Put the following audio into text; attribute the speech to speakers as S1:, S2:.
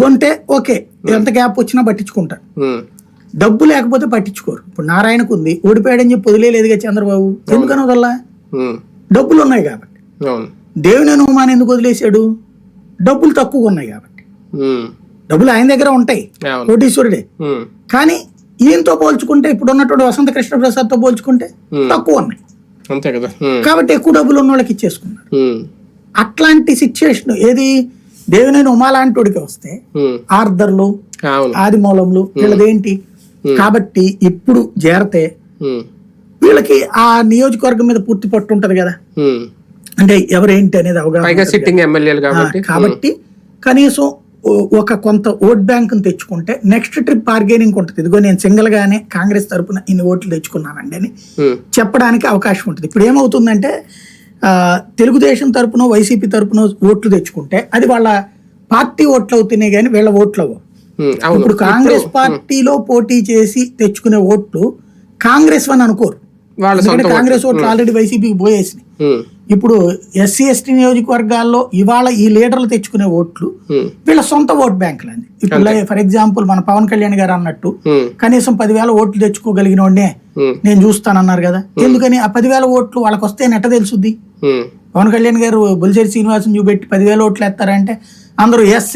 S1: డబ్బు అంటే ఓకే ఎంత గ్యాప్ వచ్చినా పట్టించుకుంటారు.
S2: ఉమ్,
S1: డబ్బు లేకపోతే పట్టించుకోరు. ఇప్పుడు నారాయణకు ఉంది ఓడిపోయాడని చెప్పి వదిలేలేదుగా చంద్రబాబు. ఎందుకని వదల్లా? డబ్బులు ఉన్నాయి కాబట్టి. దేవుని అనుమానం ఎందుకు వదిలేశాడు? డబ్బులు తక్కువ ఉన్నాయి కాబట్టి. డబ్బులు ఆయన దగ్గర ఉంటాయి కోటీశ్వరుడే. కానీ ఈయనతో పోల్చుకుంటే ఇప్పుడు ఉన్నటువంటి వసంత కృష్ణ ప్రసాద్తో పోల్చుకుంటే తక్కువ ఉన్నాయి.
S2: అంతే కదా. ఉమ్,
S1: కాబట్టి ఎక్కువ డబ్బులు ఉన్న వాళ్ళకి ఇచ్చేసుకున్నారు అట్లాంటి సిచ్యుయేషన్ ఏది? దేవుని ఉమా లాంటివాడికి వస్తే ఆర్దర్లు ఆదిమూలంలు వీళ్ళదేంటి? కాబట్టి ఇప్పుడు చేరితే వీళ్ళకి ఆ నియోజకవర్గం మీద పూర్తి పట్టు ఉంటది కదా. అంటే ఎవరేంటి అనేది అవగాహన.
S2: కాబట్టి.
S1: కనీసం ఒక కొంత ఓట్ బ్యాంక్ తెచ్చుకుంటే నెక్స్ట్ ట్రిప్ బార్గెనింగ్ ఉంటుంది. ఇదిగో నేను సింగిల్ గానే కాంగ్రెస్ తరపున ఇన్ని ఓట్లు తెచ్చుకున్నానండి అని చెప్పడానికి అవకాశం ఉంటుంది. ఇప్పుడు ఏమవుతుందంటే తెలుగుదేశం తరపున వైసీపీ తరపున ఓట్లు తెచ్చుకుంటే అది వాళ్ళ పార్టీ ఓట్లు అవుతున్నాయి కానీ వీళ్ళ ఓట్లు అవ్వవు ఇప్పుడు కాంగ్రెస్ పార్టీలో పోటీ చేసి తెచ్చుకునే ఓట్లు కాంగ్రెస్ వన్ అనుకోరు. కాంగ్రెస్ ఓట్లు. ఆల్రెడీ వైసీపీకి పోయేసినాయి. ఇప్పుడు ఎస్సీ ఎస్టీ నియోజకవర్గాల్లో ఇవాళ ఈ లీడర్లు తెచ్చుకునే ఓట్లు వీళ్ళ సొంత ఓట్ బ్యాంకులు అండి ఇప్పుడు ఫర్ ఎగ్జాంపుల్ మన పవన్ కళ్యాణ్ గారు అన్నట్టు కనీసం పదివేల ఓట్లు తెచ్చుకోగలిగిన వాడినే నేను చూస్తానన్నారు కదా. ఎందుకని ఆ పదివేల ఓట్లు వాళ్ళకి వస్తే నెట్ట తెలుసుద్ది. పవన్ కళ్యాణ్ గారు బొలిశెట్టి శ్రీనివాసం చూపెట్టి పదివేల ఓట్లు వేస్తారంటే అందరూ ఎస్